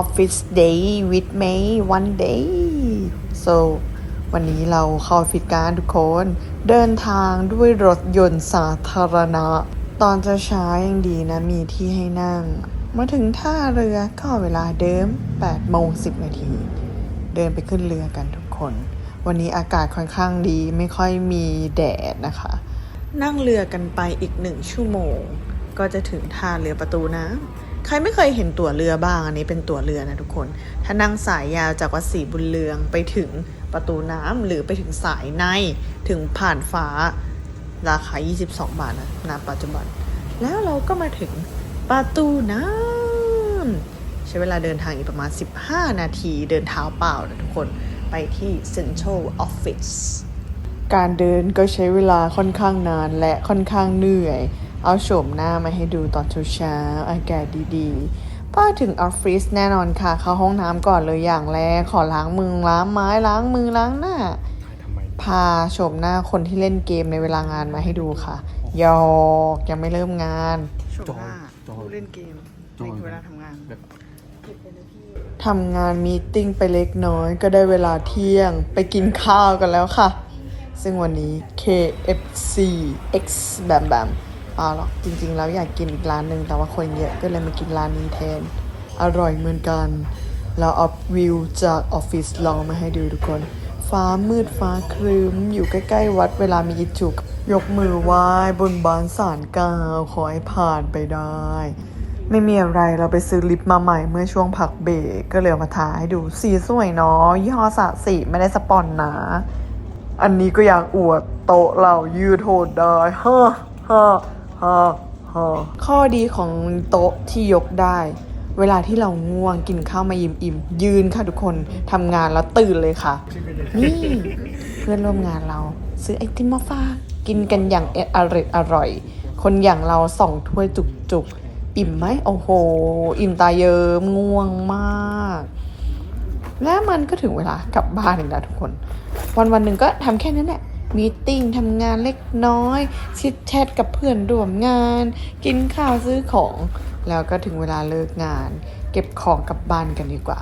office day with May one day so วันนี้เราเข้าอฟฟิศกันทุกคน เดินทางด้วยรถยนต์สาธารณะ ตอนจะช้ายังดีนะ มีที่ให้นั่ง มาถึงท่าเรือก็เวลาเดิม8โมง10 นาที เดินไปขึ้นเรือกันทุกคน วันนี้อากาศค่อนข้างดีไม่ค่อยมีแดดนะคะ นั่งเรือกันไปอีกหนึ่งชั่วโมง ก็จะถึงท่าเรือประตูน้ำ ใครไม่เคยเห็นตั๋วเรือบ้าง อันนี้เป็นตั๋วเรือนะทุกคน ถ้านั่งสายยาวจากวัดศรีบุญเรืองไปถึงประตูน้ำหรือไปถึงสายในถึงผ่านฟ้าราคา 22 บาทนะณปัจจุบัน แล้วเราก็มาถึงประตูน้ำใช้เวลาเดินทางอีกประมาณ 15 นาทีเดินเท้าเปล่านะทุกคนไปที่ Central Office การเดินก็ใช้เวลาค่อนข้างนานและค่อนข้างเหนื่อย เอาโฉมหน้ามาให้ดูตอนเช้าๆอากาศดีๆป้าถึงออฟฟิศแน่นอนค่ะ เข้าห้องน้ำก่อนเลยอย่างแรก ขอล้างมือล้างไม้ล้างมือล้างหน้าทำไมพาโฉมหน้าคนที่เล่นเกมในเวลางานมาให้ดูค่ะหยอกยังไม่เริ่มงานโฉมหน้าจอยผู้เล่นเกมจอยเวลาทำงานแบบทำงานมีตติ้งไปเล็กน้อยก็ได้เวลาเที่ยงไปกินข้าวกันแล้วค่ะ ซึ่งวันนี้ KFC X แบมแบม เปล่าหรอกจริง ๆ แล้วอยากกินอีกร้านหนึ่งแต่ว่าคนเยอะก็เลยมากินร้านนี้แทน อร่อยเหมือนกัน เราเอาวิวจากออฟฟิศลองมาให้ดูทุกคน ฟ้ามืดฟ้าครึ้มอยู่ใกล้ ๆ วัดเวลามีกิจจุก ยกมือไหว้บนบานสารกล่าวขอให้ผ่านไปได้ ไม่มีอะไรเราไปซื้อลิปมาใหม่เมื่อช่วงพักเบรกก็เลยมาทาให้ดูสีสวยเนาะยี่ห้อสะสีไม่ได้สปอนนะอันนี้ก็อยากอวดโต๊ะเรายืดโหดได้ฮ่าฮ่า ฮ่าฮ่าข้อดีของโต๊ะที่ยกได้ เวลาที่เราง่วงกินข้าวมาอิ่มอิ่มยืนค่ะทุกคนทำงานแล้วตื่นเลยค่ะ นี่เพื่อนร่วมงานเรา ซื้อไอติมมาฝากกินกันอย่างอร่อยอร่อย คนอย่างเราสองถ้วยจุกจุกๆอิ่มไหมโอ้โห อิ่มตาเยิ้มง่วงมาก และมันก็ถึงเวลากลับบ้านอีกแล้วทุกคน วันวันหนึ่งก็ทำแค่นั้นแหละ มีติ้งทำงานเล็กน้อย ชิดแชทกับเพื่อนร่วมงาน กินข้าวซื้อของ แล้วก็ถึงเวลาเลิกงาน เก็บของกลับบ้านกันดีกว่า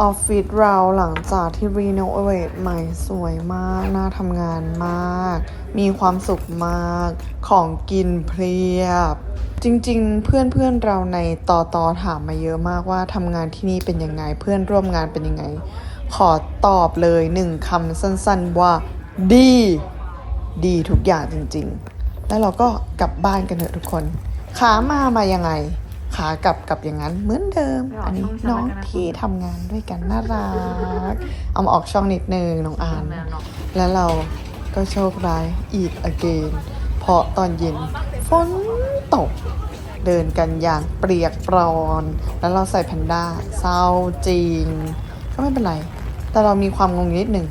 ออฟฟิศเราหลังจากที่รีโนเวทใหม่สวยมาก น่าทำงานมาก มีความสุขมาก ของกินเพียบ จริงๆ เพื่อนๆเราในต่อต่อถามมาเยอะมากว่าทำงานที่นี่เป็นยังไง เพื่อนร่วมงานเป็นยังไง ขอตอบเลยหนึ่งคำสั้นๆว่า ดี ดีทุกอย่างจริงๆ แล้วเราก็กลับบ้านกันเถอะทุกคน ขามามายังไง ขากลับกลับอย่างนั้นเหมือนเดิม อันนี้น้องที่ทำงานด้วยกันน่ารัก เอามาออกช่องนิดนึงน้องอาน แล้วเราก็โชคร้ายอีก again เพราะตอนเย็นฝนตกเดินกันอย่างเปรียกปรอน แล้วเราใส่แพนด้าเศร้าจริง ก็ไม่เป็นไร แต่เรามีความงงนิดหนึ่ง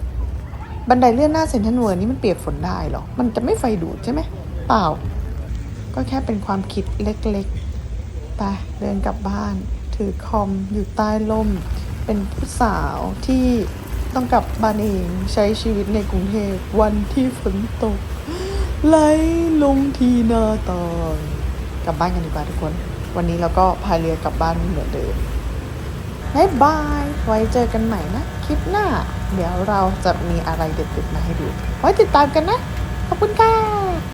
บันไดเลื่อนหน้าเซ็นทรัลเวิร์นี่มันเปียกฝนได้เหรอ มันจะไม่ไฟดูดใช่ไหม เปล่า ก็แค่เป็นความคิดเล็กๆ ไปเดินกลับบ้าน ถือคอมอยู่ใต้ร่ม เป็นผู้สาวที่ต้องกลับบ้านเองใช้ชีวิตในกรุงเทพวันที่ฝนตกไหลลงทีนาต่างกลับบ้านกันดีกว่าทุกคน วันนี้เราก็พายเรือกลับบ้านเหมือนเดิมบายบาย ไว้เจอกันใหม่นะ ลิปหน้า เดี๋ยวเราจะมีอะไรเด็ดๆมาให้ดู ไว้ติดตามกันนะ ขอบคุณค่ะ